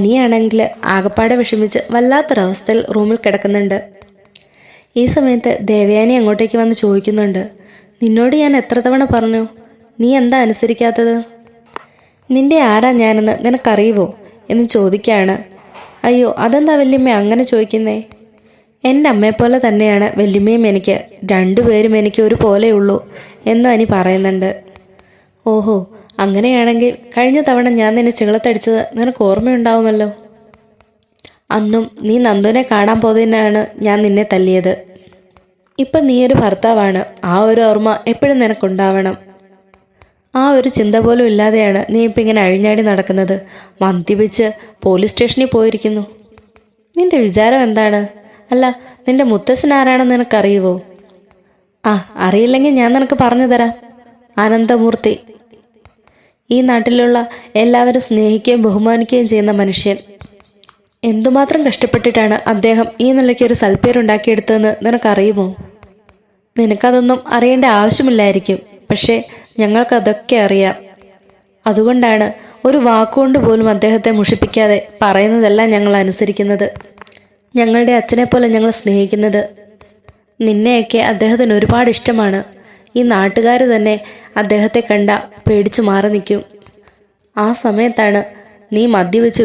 അനിയാണെങ്കിൽ ആകപ്പാടെ വിഷമിച്ച് വല്ലാത്തൊരവസ്ഥയിൽ റൂമിൽ കിടക്കുന്നുണ്ട്. ഈ സമയത്ത് ദേവയാനി അങ്ങോട്ടേക്ക് വന്ന് ചോദിക്കുന്നുണ്ട് നിന്നോട് ഞാൻ എത്ര തവണ പറഞ്ഞു? നീ എന്താ അനുസരിക്കാത്തത്? നിന്റെ ആരാ ഞാനെന്ന് നിനക്കറിയുവോ? എന്ന് ചോദിക്കുകയാണ്. അയ്യോ അതെന്താ വല്യമ്മ അങ്ങനെ ചോദിക്കുന്നേ? എന്റെ അമ്മയെപ്പോലെ തന്നെയാണ് വല്യമ്മയും എനിക്ക് രണ്ടുപേരും എനിക്ക് ഒരു പോലെയുള്ളൂ എന്ന് അനി പറയുന്നുണ്ട്. ഓഹോ അങ്ങനെയാണെങ്കിൽ കഴിഞ്ഞ തവണ ഞാൻ നിന്നെ ചിങ്ങളത്തടിച്ചത് നിനക്ക് ഓർമ്മയുണ്ടാവുമല്ലോ. അന്നും നീ നന്ദുവിനെ കാണാൻ പോയതിനാണ് ഞാൻ നിന്നെ തല്ലിയത്. ഇപ്പം നീ ഒരു ഭർത്താവാണ്. ആ ഒരു ഓർമ്മ എപ്പോഴും നിനക്കുണ്ടാവണം. ആ ഒരു ചിന്ത പോലും ഇല്ലാതെയാണ് നീ ഇപ്പം ഇങ്ങനെ അഴിഞ്ഞാടി നടക്കുന്നത്. മദ്യപിച്ച് പോലീസ് സ്റ്റേഷനിൽ പോയിരിക്കുന്നു. നിന്റെ വിചാരം എന്താണ്? അല്ല നിന്റെ മുത്തശ്ശൻ ആരാണെന്ന് നിനക്കറിയുവോ? ആ അറിയില്ലെങ്കിൽ ഞാൻ നിനക്ക് പറഞ്ഞു തരാം. അനന്തമൂർത്തി ഈ നാട്ടിലുള്ള എല്ലാവരും സ്നേഹിക്കുകയും ബഹുമാനിക്കുകയും ചെയ്യുന്ന മനുഷ്യൻ. എന്തുമാത്രം കഷ്ടപ്പെട്ടിട്ടാണ് അദ്ദേഹം ഈ നിലയ്ക്ക് ഒരു സൽപ്പേരുണ്ടാക്കിയെടുത്തതെന്ന് നിനക്കറിയുമോ? നിനക്കതൊന്നും അറിയേണ്ട ആവശ്യമില്ലായിരിക്കും. പക്ഷേ ഞങ്ങൾക്കതൊക്കെ അറിയാം. അതുകൊണ്ടാണ് ഒരു വാക്കുകൊണ്ട് പോലും അദ്ദേഹത്തെ മുഷിപ്പിക്കാതെ പറയുന്നതെല്ലാം ഞങ്ങൾ അനുസരിക്കുന്നത്. ഞങ്ങളുടെ അച്ഛനെ പോലെ ഞങ്ങൾ സ്നേഹിക്കുന്നത്. നിന്നെയൊക്കെ അദ്ദേഹത്തിന് ഒരുപാട് ഇഷ്ടമാണ്. ഈ നാട്ടുകാർ തന്നെ അദ്ദേഹത്തെ കണ്ട പേടിച്ചു മാറി നിൽക്കും. ആ സമയത്താണ് നീ മദ്യവെച്ച്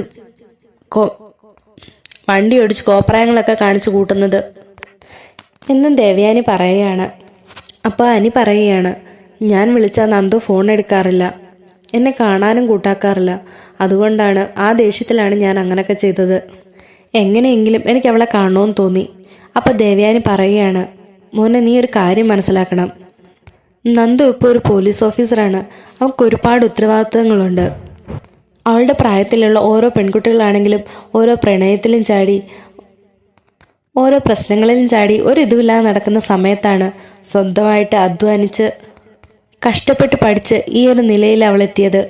കോ വണ്ടി ഓടിച്ച് കോപ്രായങ്ങളൊക്കെ കാണിച്ചു കൂട്ടുന്നത്. എന്നും ദേവയാനി പറയുകയാണ്. അപ്പോൾ അനി പറയുകയാണ് ഞാൻ വിളിച്ചാൽ നന്ദു ഫോൺ എടുക്കാറില്ല. എന്നെ കാണാനും കൂട്ടാക്കാറില്ല. അതുകൊണ്ടാണ് ആ ദേഷ്യത്തിലാണ് ഞാൻ അങ്ങനെയൊക്കെ ചെയ്തത്. എങ്ങനെയെങ്കിലും എനിക്ക് അവളെ കാണണമെന്ന് തോന്നി. അപ്പോൾ ദേവയാനി പറയുകയാണ് മോനെ നീ ഒരു കാര്യം മനസ്സിലാക്കണം. നന്ദു ഇപ്പോൾ ഒരു പോലീസ് ഓഫീസറാണ്. അവൾക്ക് ഒരുപാട് ഉത്തരവാദിത്തങ്ങളുണ്ട്. അവളുടെ പ്രായത്തിലുള്ള ഓരോ പെൺകുട്ടികളാണെങ്കിലും ഓരോ പ്രണയത്തിലും ചാടി ഓരോ പ്രശ്നങ്ങളിലും ചാടി ഒരിതുമില്ലാതെ നടക്കുന്ന സമയത്താണ് സ്വന്തമായിട്ട് അധ്വാനിച്ച് കഷ്ടപ്പെട്ട് പഠിച്ച് ഈ ഒരു നിലയിൽ അവളെത്തിയത്.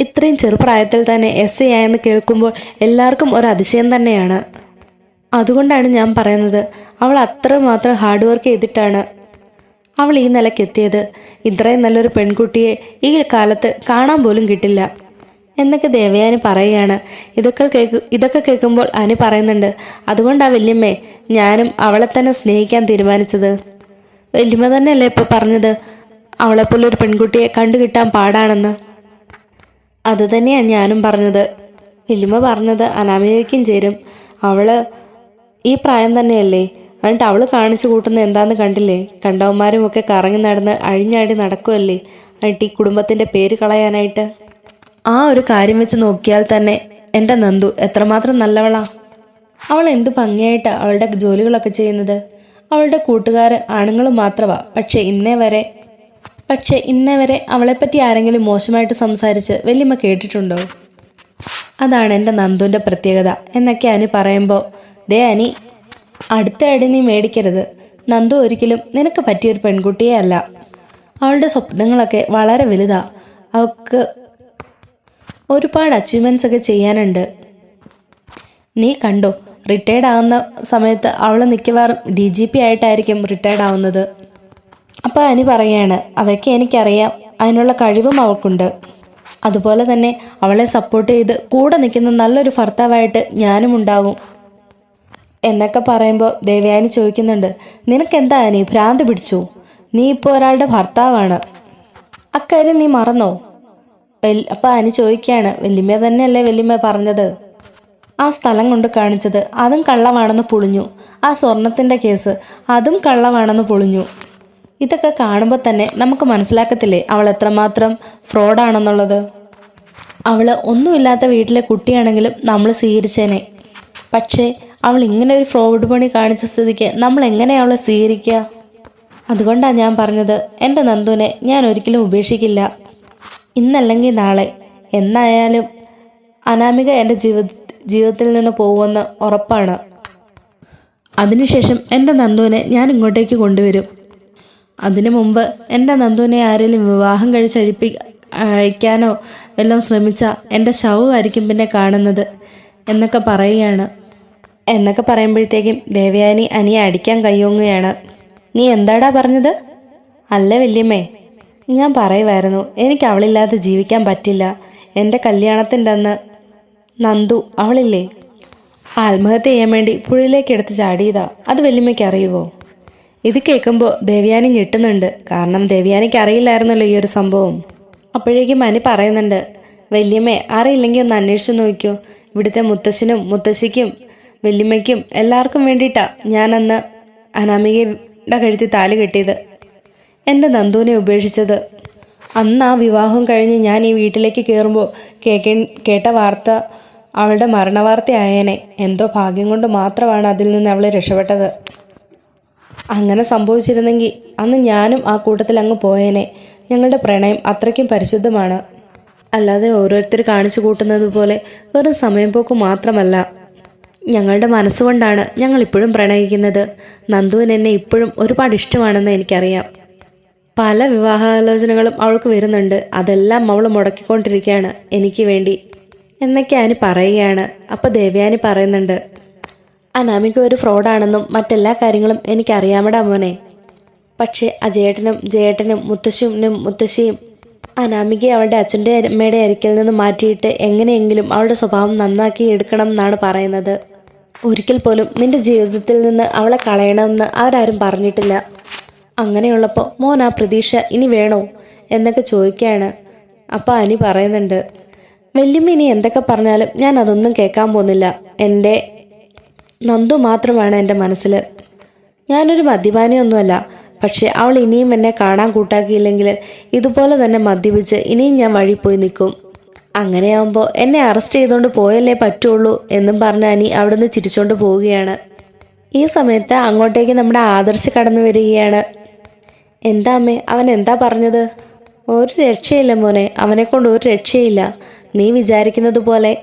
ഇത്രയും ചെറുപ്രായത്തിൽ തന്നെ എസ് എ ആയെന്ന് കേൾക്കുമ്പോൾ എല്ലാവർക്കും ഒരു അതിശയം തന്നെയാണ്. അതുകൊണ്ടാണ് ഞാൻ പറയുന്നത് അവൾ അത്രമാത്രം ഹാർഡ് വർക്ക് ചെയ്തിട്ടാണ് അവൾ ഈ നിലക്കെത്തിയത് ഇത്രയും നല്ലൊരു പെൺകുട്ടിയെ ഈ കാലത്ത് കാണാൻ പോലും കിട്ടില്ല. എന്നൊക്കെ ദേവയാനി പറയുകയാണ്. ഇതൊക്കെ കേക്ക് ഇതൊക്കെ കേൾക്കുമ്പോൾ അനി പറയുന്നുണ്ട് അതുകൊണ്ടാ വല്യമ്മേ ഞാനും അവളെ തന്നെ സ്നേഹിക്കാൻ തീരുമാനിച്ചത്. വല്യമ്മ തന്നെയല്ലേ ഇപ്പോൾ പറഞ്ഞത് അവളെപ്പോലെ ഒരു പെൺകുട്ടിയെ കണ്ടു കിട്ടാൻ പാടാണെന്ന്. അത് തന്നെയാണ് ഞാനും പറഞ്ഞത്. വല്യമ്മ പറഞ്ഞത് അനാമികയ്ക്കും ചേരും. അവൾ ഈ പ്രായം തന്നെയല്ലേ എന്നിട്ട് അവൾ കാണിച്ചു കൂട്ടുന്ന എന്താന്ന് കണ്ടില്ലേ? കണ്ടവന്മാരും ഒക്കെ കറങ്ങി നടന്ന് അഴിഞ്ഞാടി നടക്കുമല്ലേ എന്നിട്ട് ഈ കുടുംബത്തിന്റെ പേര് കളയാനായിട്ട്? ആ ഒരു കാര്യം വെച്ച് നോക്കിയാൽ തന്നെ എന്റെ നന്ദു എത്രമാത്രം നല്ലവളാ. അവൾ എന്ത് ഭംഗിയായിട്ട് അവളുടെ ജോലികളൊക്കെ ചെയ്യുന്നത്? അവളുടെ കൂട്ടുകാർ ആണുങ്ങൾ മാത്രമാ പക്ഷേ ഇന്നേ വരെ പക്ഷെ ഇന്നേ വരെ അവളെപ്പറ്റി ആരെങ്കിലും മോശമായിട്ട് സംസാരിച്ച് വല്യമ്മ കേട്ടിട്ടുണ്ടോ? അതാണ് എന്റെ നന്ദുവിന്റെ പ്രത്യേകത. എന്നൊക്കെ അനി പറയുമ്പോൾ ദേ അനി അടുത്ത അടി നീ മേടിക്കരുത്. നന്ദു ഒരിക്കലും നിനക്ക് പറ്റിയൊരു പെൺകുട്ടിയേ അല്ല അവളുടെ സ്വപ്നങ്ങളൊക്കെ വളരെ വലുതാ. അവക്ക് ഒരുപാട് അച്ചീവ്മെന്റ്സ് ഒക്കെ ചെയ്യാനുണ്ട്. നീ കണ്ടോ റിട്ടയർഡ് ആകുന്ന സമയത്ത് അവൾ മിക്കവാറും ഡി ജി പി ആയിട്ടായിരിക്കും റിട്ടയർഡ് ആവുന്നത്. അപ്പോൾ അനി പറയാണ് അതൊക്കെ എനിക്കറിയാം അതിനുള്ള കഴിവും അവൾക്കുണ്ട്. അതുപോലെ തന്നെ അവളെ സപ്പോർട്ട് ചെയ്ത് കൂടെ നിൽക്കുന്ന നല്ലൊരു ഭർത്താവായിട്ട് ഞാനും ഉണ്ടാകും എന്നൊക്കെ പറയുമ്പോൾ ദേവയാനി ചോദിക്കുന്നുണ്ട് നിനക്കെന്താ നീ ഭ്രാന്ത് പിടിച്ചു. നീ ഇപ്പോൾ ഒരാളുടെ ഭർത്താവാണ്. അക്കാര്യം നീ മറന്നോ? വെൽ- അപ്പം അനി ചോദിക്കുകയാണ് വല്യമ്മ തന്നെയല്ലേ വല്യമ്മ പറഞ്ഞത്? ആ സ്ഥലം കൊണ്ട് കാണിച്ചത് അതും കള്ളമാണെന്ന് പൊളിഞ്ഞു. ആ സ്വർണത്തിന്റെ കേസ് അതും കള്ളമാണെന്ന് പൊളിഞ്ഞു. ഇതൊക്കെ കാണുമ്പോൾ തന്നെ നമുക്ക് മനസ്സിലാക്കത്തില്ലേ അവൾ എത്രമാത്രം ഫ്രോഡാണെന്നുള്ളത്. അവൾ ഒന്നുമില്ലാത്ത വീട്ടിലെ കുട്ടിയാണെങ്കിലും നമ്മൾ സ്വീകരിച്ചേനെ. പക്ഷേ അവൾ ഇങ്ങനെ ഒരു ഫ്രോഡ് പണി കാണിച്ച സ്ഥിതിക്ക് നമ്മൾ എങ്ങനെ അവളെ സ്വീകരിക്കുക അതുകൊണ്ടാണ് ഞാൻ പറഞ്ഞത് എന്റെ നന്ദുവിനെ ഞാൻ ഒരിക്കലും ഉപേക്ഷിക്കില്ല. ഇന്നല്ലെങ്കിൽ നാളെ. എന്നായാലും അനാമിക എന്റെ ജീവിത ജീവിതത്തിൽ നിന്ന് പോകുമെന്ന് ഉറപ്പാണ്. അതിനുശേഷം എന്റെ നന്ദുവിനെ ഞാൻ ഇങ്ങോട്ടേക്ക് കൊണ്ടുവരും. അതിനു മുമ്പ് എന്റെ നന്ദുവിനെ ആരെങ്കിലും വിവാഹം കഴിച്ചഴിപ്പി അയക്കാനോ വല്ലതും ശ്രമിച്ചാൽ എന്റെ ശവമായിരിക്കും പിന്നെ കാണുന്നത് എന്നൊക്കെ പറയുകയാണ്. എന്നൊക്കെ പറയുമ്പോഴത്തേക്കും ദേവയാനി അനിയെ അടിക്കാൻ കയ്യോങ്ങുകയാണ്. നീ എന്താടാ പറഞ്ഞത്? അല്ല വല്യമ്മേ ഞാൻ പറയുമായിരുന്നു എനിക്ക് അവളില്ലാതെ ജീവിക്കാൻ പറ്റില്ല. എന്റെ കല്യാണത്തിന്റെ അന്ന് നന്ദു അവളില്ലേ? ആത്മഹത്യ ചെയ്യാൻ വേണ്ടി പുഴയിലേക്ക് എടുത്ത് ചാടിയതാ. അത് വല്യമ്മയ്ക്ക് അറിയുമോ ഇത് കേൾക്കുമ്പോൾ ദേവ്യാനി ഞെട്ടുന്നുണ്ട്. കാരണം ദേവ്യാനിക്ക് അറിയില്ലായിരുന്നല്ലോ ഈ ഒരു സംഭവം. അപ്പോഴേക്കും മനി പറയുന്നുണ്ട് വല്യമ്മേ അറിയില്ലെങ്കിൽ ഒന്ന് അന്വേഷിച്ച് നോക്കിയോ ഇവിടുത്തെ മുത്തശ്ശനും മുത്തശ്ശിക്കും വല്യമ്മയ്ക്കും എല്ലാവർക്കും വേണ്ടിയിട്ടാ ഞാനന്ന് അനാമികയുടെ കഴുത്തി താലി കെട്ടിയത്. എന്റെ നന്ദുവിനെ ഉപേക്ഷിച്ചത്. അന്ന് ആ വിവാഹം കഴിഞ്ഞ് ഞാൻ ഈ വീട്ടിലേക്ക് കയറുമ്പോൾ കേൾക്കേ കേട്ട വാർത്ത അവളുടെ മരണവാർത്തയായേനെ. എന്തോ ഭാഗ്യം കൊണ്ട് മാത്രമാണ് അതിൽ നിന്ന് അവളെ രക്ഷപ്പെട്ടത്. അങ്ങനെ സംഭവിച്ചിരുന്നെങ്കിൽ അന്ന് ഞാനും ആ കൂട്ടത്തിൽ അങ്ങ് പോയേനെ. ഞങ്ങളുടെ പ്രണയം അത്രയ്ക്കും പരിശുദ്ധമാണ്. അല്ലാതെ ഓരോരുത്തർ കാണിച്ചു കൂട്ടുന്നത് പോലെ വെറും സമയം പോക്ക് മാത്രമല്ല. ഞങ്ങളുടെ മനസ്സുകൊണ്ടാണ് ഞങ്ങൾ ഇപ്പോഴും പ്രണയിക്കുന്നത്. നന്ദുവിന് എന്നെ ഇപ്പോഴും ഒരുപാട് ഇഷ്ടമാണെന്ന് എനിക്കറിയാം. പല വിവാഹാലോചനകളും അവൾക്ക് വരുന്നുണ്ട്. അതെല്ലാം അവൾ മുടക്കിക്കൊണ്ടിരിക്കുകയാണ്. എനിക്ക് വേണ്ടി. എന്നൊക്കെ ആനി പറയുകയാണ്. അപ്പോൾ ദേവ്യാനി പറയുന്നുണ്ട്. അനാമിക ഒരു ഫ്രോഡാണെന്നും മറ്റെല്ലാ കാര്യങ്ങളും എനിക്കറിയാമടാ മോനെ. പക്ഷേ അജേട്ടനും ജേട്ടനും മുത്തശ്ശനും മുത്തശ്ശിയും അനാമികയെ അവളുടെ അച്ഛന്റെ അമ്മയുടെ അരിക്കൽ നിന്ന് മാറ്റിയിട്ട് എങ്ങനെയെങ്കിലും അവളുടെ സ്വഭാവം നന്നാക്കി എടുക്കണം എന്നാണ് പറയുന്നത്. ഒരിക്കൽ പോലും നിന്റെ ജീവിതത്തിൽ നിന്ന് അവളെ കളയണമെന്ന് അവരാരും പറഞ്ഞിട്ടില്ല. അങ്ങനെയുള്ളപ്പോൾ മോൻ ആ പ്രതീക്ഷ ഇനി വേണോ എന്നൊക്കെ ചോദിക്കുകയാണ്. അപ്പോൾ അനി പറയുന്നുണ്ട് വല്യമ്മ ഇനി എന്തൊക്കെ പറഞ്ഞാലും ഞാൻ അതൊന്നും കേൾക്കാൻ പോകുന്നില്ല. എന്റെ നന്ദു മാത്രമാണ് എന്റെ മനസ്സിൽ ഞാനൊരു മദ്യപാനിയൊന്നുമല്ല പക്ഷെ അവൾ ഇനിയും എന്നെ കാണാൻ കൂട്ടാക്കിയില്ലെങ്കിൽ ഇതുപോലെ തന്നെ മദ്യപിച്ച് ഇനിയും ഞാൻ വഴി പോയി നിൽക്കും. അങ്ങനെയാവുമ്പോൾ എന്നെ അറസ്റ്റ് ചെയ്തുകൊണ്ട് പോയല്ലേ പറ്റുള്ളൂ എന്നും പറഞ്ഞ അനി അവിടുന്ന് ചിരിച്ചോണ്ട് പോവുകയാണ്. ഈ സമയത്ത് അങ്ങോട്ടേക്ക് നമ്മുടെ ആദർശ് കടന്നു വരികയാണ്. എന്താ അമ്മേ അവൻ എന്താ പറഞ്ഞത്? ഒരു രക്ഷയില്ല മോനെ അവനെ കൊണ്ട് ഒരു രക്ഷയില്ല. നീ വിചാരിക്കുന്നത് പോലെ.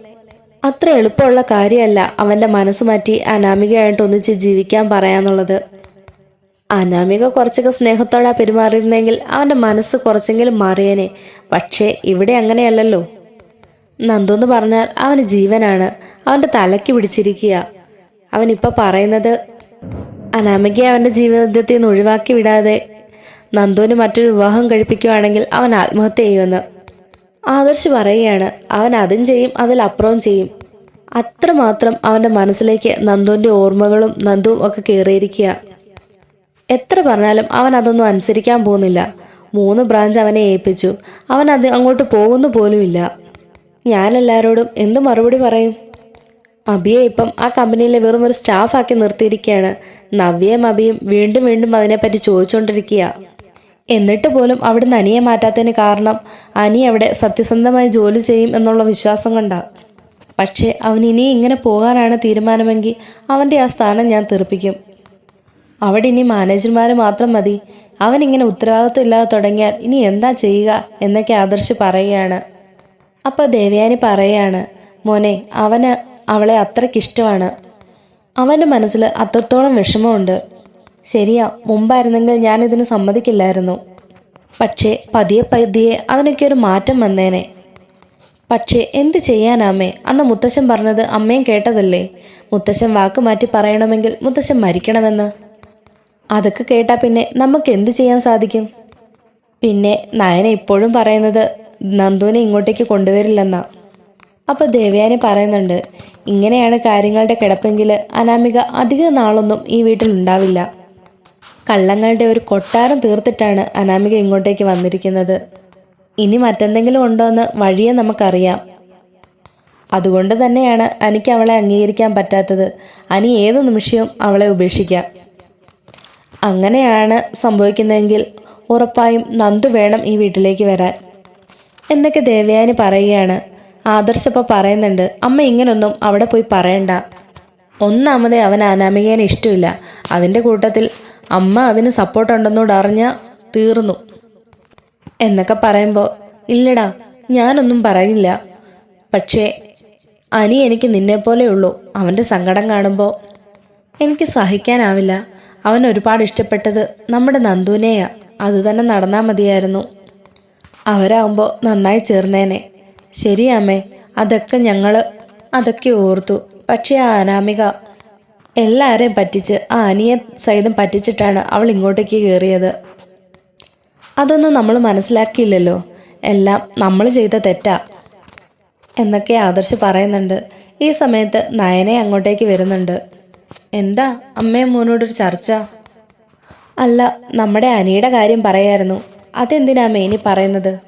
അത്ര എളുപ്പമുള്ള കാര്യമല്ല അവന്റെ മനസ്സ് മാറ്റി അനാമികയായിട്ട് ഒന്നിച്ച് ജീവിക്കാൻ പറയാന്നുള്ളത്. അനാമിക കുറച്ചൊക്കെ സ്നേഹത്തോടെ പെരുമാറിയിരുന്നെങ്കിൽ അവന്റെ മനസ്സ് കുറച്ചെങ്കിലും മാറിയേനെ. പക്ഷേ ഇവിടെ അങ്ങനെയല്ലല്ലോ. നന്ദു പറഞ്ഞാൽ അവന് ജീവനാണ്. അവന്റെ തലയ്ക്ക് പിടിച്ചിരിക്കുക. അവനിപ്പോൾ പറയുന്നത് അനാമികയെ അവന്റെ ജീവിതത്തിൽ നിന്ന് ഒഴിവാക്കി വിടാതെ നന്ദുവിന് മറ്റൊരു വിവാഹം കഴിപ്പിക്കുകയാണെങ്കിൽ അവൻ ആത്മഹത്യ ചെയ്യുമെന്ന് ആദർശ് പറയുകയാണ്. അവൻ അതും ചെയ്യും അതിലപ്പുറവും ചെയ്യും. അത്രമാത്രം അവന്റെ മനസ്സിലേക്ക് നന്ദുവിന്റെ ഓർമ്മകളും നന്ദുവും ഒക്കെ കയറിയിരിക്കുക. എത്ര പറഞ്ഞാലും അവൻ അതൊന്നും അനുസരിക്കാൻ പോകുന്നില്ല. മൂന്ന് ബ്രാഞ്ച് അവനെ ഏൽപ്പിച്ചു. അവൻ അത് അങ്ങോട്ട് പോകുന്നു പോലുമില്ല. ഞാൻ എല്ലാവരോടും എന്ത് മറുപടി പറയും? അബിയെ ഇപ്പം ആ കമ്പനിയിലെ വെറും ഒരു സ്റ്റാഫാക്കി നിർത്തിയിരിക്കുകയാണ്. നവ്യയും അബിയും വീണ്ടും വീണ്ടും അതിനെപ്പറ്റി ചോദിച്ചുകൊണ്ടിരിക്കുക എന്നിട്ട് പോലും അവിടുന്ന് അനിയെ മാറ്റാത്തതിന് കാരണം അനി അവിടെ സത്യസന്ധമായി ജോലി ചെയ്യും എന്നുള്ള വിശ്വാസം കണ്ട. പക്ഷേ അവൻ ഇനി ഇങ്ങനെ പോകാനാണ് തീരുമാനമെങ്കിൽ അവന്റെ ആ സ്ഥാനം ഞാൻ തെറിപ്പിക്കും. അവിടെ ഇനി മാനേജർമാർ മാത്രം മതി. അവൻ ഇങ്ങനെ ഉത്തരവാദിത്വം ഇല്ലാതെ തുടങ്ങിയാൽ ഇനി എന്താ ചെയ്യുക എന്നൊക്കെ ആദർശ് പറയുകയാണ്. അപ്പോൾ ദേവയാനി പറയാണ് മോനെ അവന് അവളെ അത്രയ്ക്കിഷ്ടമാണ് അവന്റെ മനസ്സിൽ അത്രത്തോളം വിഷമമുണ്ട്. ശരിയാ മുമ്പായിരുന്നെങ്കിൽ ഞാൻ ഇതിന് സമ്മതിക്കില്ലായിരുന്നു. പക്ഷേ പതിയെ പതിയെ അതിനൊക്കെ ഒരു മാറ്റം വന്നേനെ. പക്ഷേ എന്ത് ചെയ്യാനാമേ അന്ന് മുത്തശ്ശൻ പറഞ്ഞത് അമ്മയും കേട്ടതല്ലേ? മുത്തശ്ശൻ വാക്ക് മാറ്റി പറയണമെങ്കിൽ മുത്തശ്ശൻ മരിക്കണമെന്ന്. അതൊക്കെ കേട്ടാ പിന്നെ നമുക്ക് എന്ത് ചെയ്യാൻ സാധിക്കും? പിന്നെ നയന ഇപ്പോഴും പറയുന്നത് നന്ദുവിനെ ഇങ്ങോട്ടേക്ക് കൊണ്ടുവരില്ലെന്ന. അപ്പോൾ ദേവയാനി പറയുന്നുണ്ട് ഇങ്ങനെയാണ് കാര്യങ്ങളുടെ കിടപ്പെങ്കിൽ അനാമിക അധിക നാളൊന്നും ഈ വീട്ടിൽ ഉണ്ടാവില്ല. കള്ളങ്ങളുടെ ഒരു കൊട്ടാരം തീർത്തിട്ടാണ് അനാമിക ഇങ്ങോട്ടേക്ക് വന്നിരിക്കുന്നത്. ഇനി മറ്റെന്തെങ്കിലും ഉണ്ടോ എന്ന് വഴിയെ നമുക്കറിയാം. അതുകൊണ്ട് തന്നെയാണ് എനിക്ക് അവളെ അംഗീകരിക്കാൻ പറ്റാത്തത്. അനി ഏത് നിമിഷവും അവളെ ഉപേക്ഷിക്കാം. അങ്ങനെയാണ് സംഭവിക്കുന്നതെങ്കിൽ ഉറപ്പായും നന്ദു വേണം ഈ വീട്ടിലേക്ക് വരാൻ. എന്നൊക്കെ ദേവയാനി പറയുകയാണ്. ആദർശപ്പ പറയുന്നുണ്ട് അമ്മ ഇങ്ങനൊന്നും അവിടെ പോയി പറയണ്ട. ഒന്നാമതേ അവൻ അനാമികേനെ ഇഷ്ടമില്ല. അതിന്റെ കൂട്ടത്തിൽ അമ്മ അതിന് സപ്പോർട്ടുണ്ടെന്നോട് അറിഞ്ഞ തീർന്നു. എന്നൊക്കെ പറയുമ്പോൾ ഇല്ലടാ ഞാനൊന്നും പറയില്ല പക്ഷേ അനി എനിക്ക് നിന്നെപ്പോലെ ഉള്ളൂ. അവന്റെ സങ്കടം കാണുമ്പോൾ എനിക്ക് സഹിക്കാനാവില്ല. അവൻ ഒരുപാട് ഇഷ്ടപ്പെട്ടത് നമ്മുടെ നന്ദുവിനെയാ. അത് തന്നെ നടന്നാൽ മതിയായിരുന്നു. അവരാകുമ്പോൾ നന്നായി ചേർന്നേനെ. ശരിയാമേ അതൊക്കെ ഞങ്ങൾ അതൊക്കെ ഓർത്തു. പക്ഷേ ആ അനാമിക എല്ലാവരെയും പറ്റിച്ച് ആ അനിയെ സഹിതം പറ്റിച്ചിട്ടാണ് അവൾ ഇങ്ങോട്ടേക്ക് കയറിയത് അതൊന്നും നമ്മൾ മനസ്സിലാക്കിയില്ലല്ലോ. എല്ലാം നമ്മൾ ചെയ്ത തെറ്റാ എന്നൊക്കെ ആദർശ് പറയുന്നുണ്ട്. ഈ സമയത്ത് നയനെ അങ്ങോട്ടേക്ക് വരുന്നുണ്ട്. എന്താ അമ്മയും മോനോടൊരു ചർച്ച? അല്ല നമ്മുടെ അനിയുടെ കാര്യം പറയായിരുന്നു. അതെന്തിനാ മേനി പറയുന്നത്?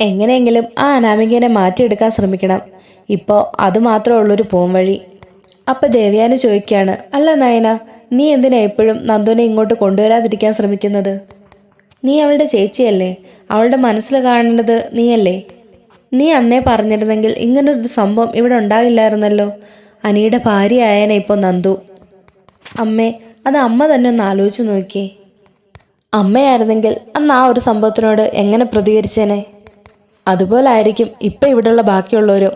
എങ്ങനെയെങ്കിലും ആ അനാമികനെ മാറ്റിയെടുക്കാൻ ശ്രമിക്കണം. ഇപ്പോൾ അത് മാത്രമേ ഉള്ളൊരു പോംവഴി. അപ്പം ദേവ്യാന് ചോദിക്കുകയാണ് അല്ല നയന നീ എന്തിനാ എപ്പോഴും നന്ദുവിനെ ഇങ്ങോട്ട് കൊണ്ടുവരാതിരിക്കാൻ ശ്രമിക്കുന്നത്? നീ അവളുടെ ചേച്ചിയല്ലേ? അവളുടെ മനസ്സിൽ കാണേണ്ടത് നീയല്ലേ? നീ അന്നേ പറഞ്ഞിരുന്നെങ്കിൽ ഇങ്ങനൊരു സംഭവം ഇവിടെ ഉണ്ടാകില്ലായിരുന്നല്ലോ. അനിയുടെ ഭാര്യ ആയനെ ഇപ്പോൾ നന്ദു. അമ്മേ അത് അമ്മ തന്നെ ഒന്ന് ആലോചിച്ച് നോക്കിയേ. അമ്മയായിരുന്നെങ്കിൽ അന്ന് ആ ഒരു സംഭവത്തിനോട് എങ്ങനെ പ്രതികരിച്ചേനെ? അതുപോലെ ആയിരിക്കും ഇപ്പം ഇവിടെയുള്ള ബാക്കിയുള്ളവരും.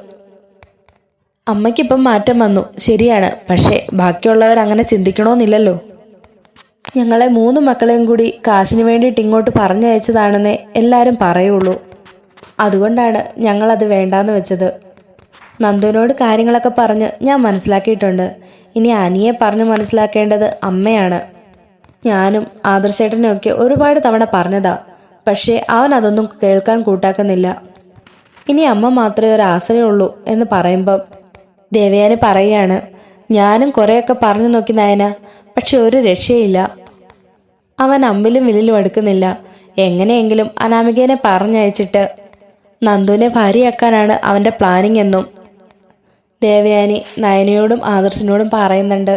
അമ്മയ്ക്കിപ്പം മാറ്റം വന്നു. ശരിയാണ്. പക്ഷേ ബാക്കിയുള്ളവർ അങ്ങനെ ചിന്തിക്കണമെന്നില്ലല്ലോ ഞങ്ങളെ മൂന്ന് മക്കളെയും കൂടി കാശിന് വേണ്ടിയിട്ട് ഇങ്ങോട്ട് പറഞ്ഞയച്ചതാണെന്നേ എല്ലാവരും പറയുള്ളൂ. അതുകൊണ്ടാണ് ഞങ്ങളത് വേണ്ടാന്ന് വെച്ചത്. നന്ദുവിനോട് കാര്യങ്ങളൊക്കെ പറഞ്ഞ് ഞാൻ മനസ്സിലാക്കിയിട്ടുണ്ട്. ഇനി അനിയെ പറഞ്ഞ് മനസ്സിലാക്കേണ്ടത് അമ്മയാണ്. ഞാനും ആദർശേട്ടനും ഒക്കെ ഒരുപാട് തവണ പറഞ്ഞതാ. പക്ഷേ അവൻ അതൊന്നും കേൾക്കാൻ കൂട്ടാക്കുന്നില്ല. ഇനി അമ്മ മാത്രമേ ഒരു ആശ്രയമുള്ളൂ എന്ന് പറയുമ്പം ദേവയാനി പറയാണ് ഞാനും കുറേയൊക്കെ പറഞ്ഞു നോക്കി നയന പക്ഷെ ഒരു രക്ഷയില്ല. അവൻ അമ്മിലും വില്ലിലും എടുക്കുന്നില്ല എങ്ങനെയെങ്കിലും അനാമികേനെ പറഞ്ഞയച്ചിട്ട് നന്ദുവിനെ ഭാര്യയാക്കാനാണ് അവന്റെ പ്ലാനിങ് എന്നും ദേവയാനി നയനയോടും ആദർശിനോടും പറയുന്നുണ്ട്.